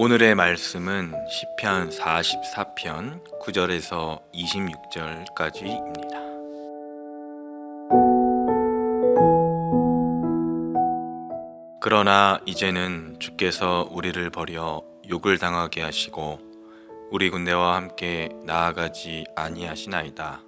오늘의 말씀은 시편 44편 9절에서 26절까지입니다. 그러나 이제는 주께서 우리를 버려 욕을 당하게 하시고 우리 군대와 함께 나아가지 아니하시나이다.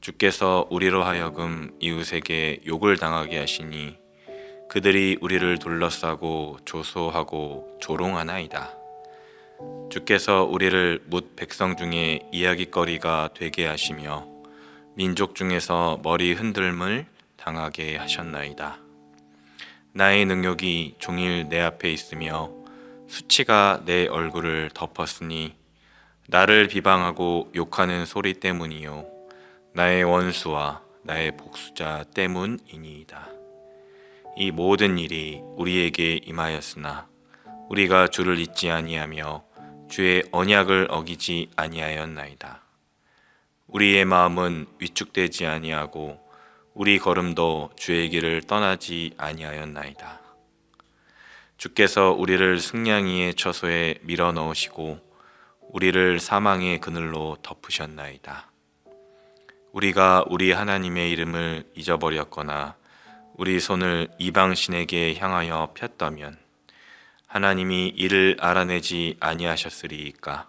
주께서 우리로 하여금 이웃에게 욕을 당하게 하시니 그들이 우리를 둘러싸고 조소하고 조롱하나이다. 주께서 우리를 뭇 백성 중에 이야기거리가 되게 하시며 민족 중에서 머리 흔들물 당하게 하셨나이다. 나의 능력이 종일 내 앞에 있으며 수치가 내 얼굴을 덮었으니 나를 비방하고 욕하는 소리 때문이요 나의 원수와 나의 복수자 때문이니이다. 이 모든 일이 우리에게 임하였으나 우리가 주를 잊지 아니하며 주의 언약을 어기지 아니하였나이다. 우리의 마음은 위축되지 아니하고 우리 걸음도 주의 길을 떠나지 아니하였나이다. 주께서 우리를 승냥이의 처소에 밀어 넣으시고 우리를 사망의 그늘로 덮으셨나이다. 우리가 우리 하나님의 이름을 잊어버렸거나 우리 손을 이방신에게 향하여 폈다면 하나님이 이를 알아내지 아니하셨으리이까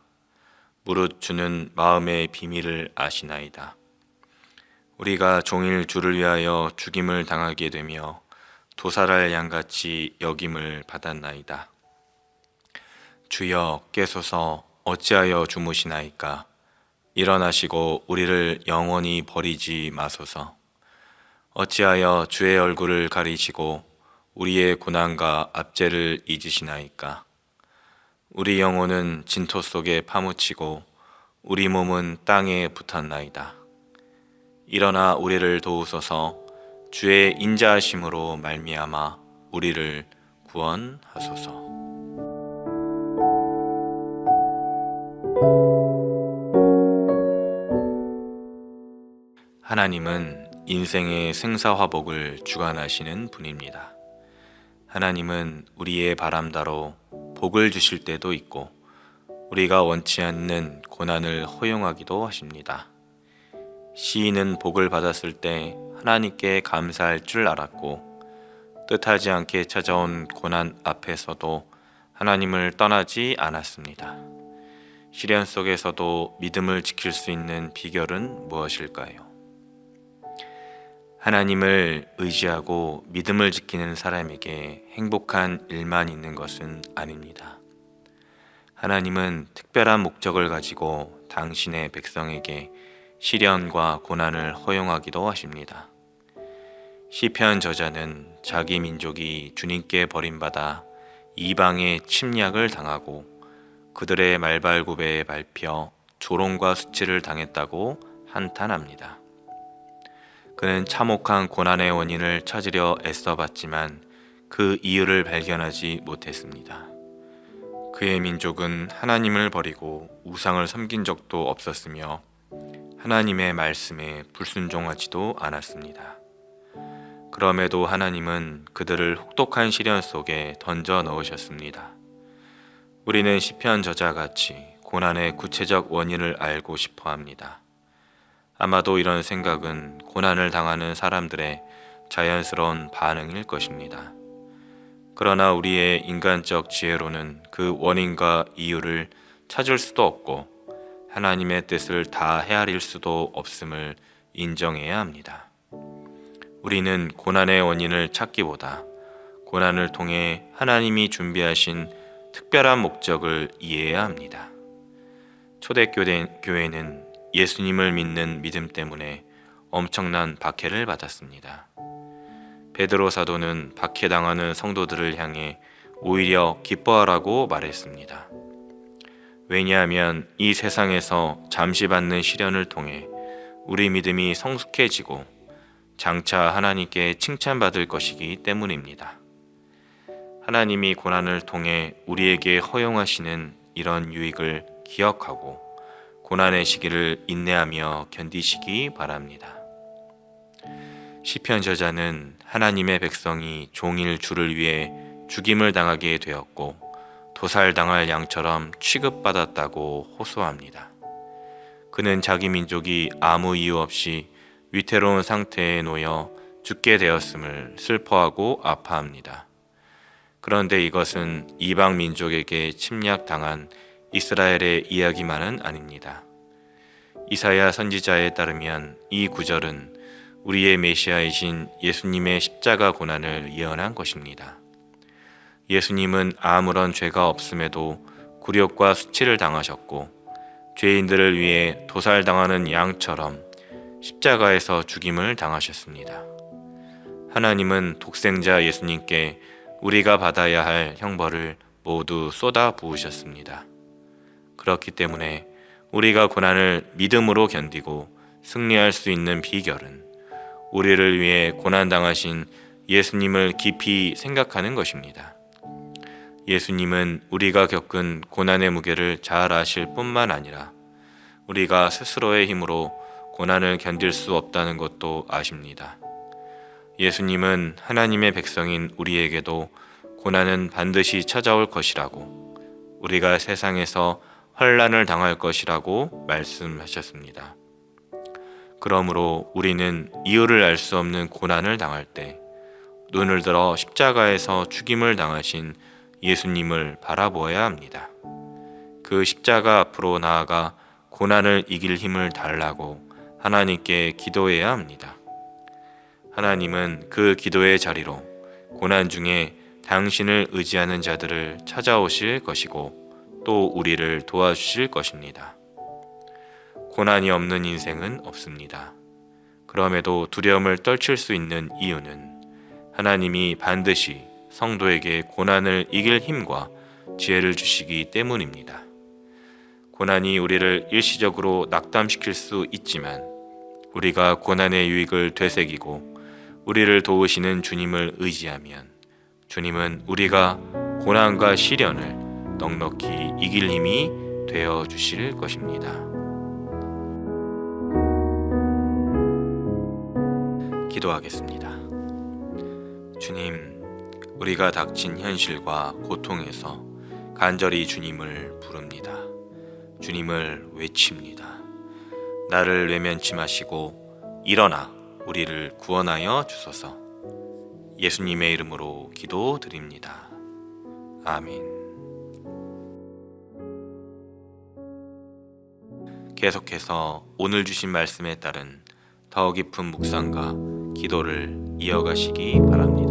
무릇 주는 마음의 비밀을 아시나이다. 우리가 종일 주를 위하여 죽임을 당하게 되며 도살할 양같이 여김을 받았나이다. 주여 깨소서 어찌하여 주무시나이까 일어나시고 우리를 영원히 버리지 마소서. 어찌하여 주의 얼굴을 가리시고 우리의 고난과 압제를 잊으시나이까? 우리 영혼은 진토 속에 파묻히고 우리 몸은 땅에 붙었나이다. 일어나 우리를 도우소서 주의 인자하심으로 말미암아 우리를 구원하소서. 하나님은 인생의 생사화복을 주관하시는 분입니다. 하나님은 우리의 바람다로 복을 주실 때도 있고 우리가 원치 않는 고난을 허용하기도 하십니다. 시인은 복을 받았을 때 하나님께 감사할 줄 알았고 뜻하지 않게 찾아온 고난 앞에서도 하나님을 떠나지 않았습니다. 시련 속에서도 믿음을 지킬 수 있는 비결은 무엇일까요? 하나님을 의지하고 믿음을 지키는 사람에게 행복한 일만 있는 것은 아닙니다. 하나님은 특별한 목적을 가지고 당신의 백성에게 시련과 고난을 허용하기도 하십니다. 시편 저자는 자기 민족이 주님께 버림받아 이방의 침략을 당하고 그들의 말발굽에 밟혀 조롱과 수치를 당했다고 한탄합니다. 그는 참혹한 고난의 원인을 찾으려 애써봤지만 그 이유를 발견하지 못했습니다. 그의 민족은 하나님을 버리고 우상을 섬긴 적도 없었으며 하나님의 말씀에 불순종하지도 않았습니다. 그럼에도 하나님은 그들을 혹독한 시련 속에 던져 넣으셨습니다. 우리는 시편 저자 같이 고난의 구체적 원인을 알고 싶어 합니다. 아마도 이런 생각은 고난을 당하는 사람들의 자연스러운 반응일 것입니다. 그러나 우리의 인간적 지혜로는 그 원인과 이유를 찾을 수도 없고 하나님의 뜻을 다 헤아릴 수도 없음을 인정해야 합니다. 우리는 고난의 원인을 찾기보다 고난을 통해 하나님이 준비하신 특별한 목적을 이해해야 합니다. 초대교회는 예수님을 믿는 믿음 때문에 엄청난 박해를 받았습니다. 베드로 사도는 박해당하는 성도들을 향해 오히려 기뻐하라고 말했습니다. 왜냐하면 이 세상에서 잠시 받는 시련을 통해 우리 믿음이 성숙해지고 장차 하나님께 칭찬받을 것이기 때문입니다. 하나님이 고난을 통해 우리에게 허용하시는 이런 유익을 기억하고 고난의 시기를 인내하며 견디시기 바랍니다. 시편 저자는 하나님의 백성이 종일 주를 위해 죽임을 당하게 되었고 도살당할 양처럼 취급받았다고 호소합니다. 그는 자기 민족이 아무 이유 없이 위태로운 상태에 놓여 죽게 되었음을 슬퍼하고 아파합니다. 그런데 이것은 이방 민족에게 침략당한 이스라엘의 이야기만은 아닙니다. 이사야 선지자에 따르면 이 구절은 우리의 메시아이신 예수님의 십자가 고난을 예언한 것입니다. 예수님은 아무런 죄가 없음에도 굴욕과 수치를 당하셨고 죄인들을 위해 도살당하는 양처럼 십자가에서 죽임을 당하셨습니다. 하나님은 독생자 예수님께 우리가 받아야 할 형벌을 모두 쏟아 부으셨습니다. 그렇기 때문에 우리가 고난을 믿음으로 견디고 승리할 수 있는 비결은 우리를 위해 고난당하신 예수님을 깊이 생각하는 것입니다. 예수님은 우리가 겪은 고난의 무게를 잘 아실 뿐만 아니라 우리가 스스로의 힘으로 고난을 견딜 수 없다는 것도 아십니다. 예수님은 하나님의 백성인 우리에게도 고난은 반드시 찾아올 것이라고 우리가 세상에서 환란을 당할 것이라고 말씀하셨습니다. 그러므로 우리는 이유를 알 수 없는 고난을 당할 때 눈을 들어 십자가에서 죽임을 당하신 예수님을 바라보아야 합니다. 그 십자가 앞으로 나아가 고난을 이길 힘을 달라고 하나님께 기도해야 합니다. 하나님은 그 기도의 자리로 고난 중에 당신을 의지하는 자들을 찾아오실 것이고 또 우리를 도와주실 것입니다. 고난이 없는 인생은 없습니다. 그럼에도 두려움을 떨칠 수 있는 이유는 하나님이 반드시 성도에게 고난을 이길 힘과 지혜를 주시기 때문입니다. 고난이 우리를 일시적으로 낙담시킬 수 있지만 우리가 고난의 유익을 되새기고 우리를 도우시는 주님을 의지하면 주님은 우리가 고난과 시련을 넉넉히 이길 힘이 되어 주실 것입니다. 기도하겠습니다. 주님, 우리가 닥친 현실과 고통에서 간절히 주님을 부릅니다. 주님을 외칩니다. 나를 외면치 마시고 일어나 우리를 구원하여 주소서. 예수님의 이름으로 기도드립니다. 아멘. 계속해서 오늘 주신 말씀에 따른 더 깊은 묵상과 기도를 이어가시기 바랍니다.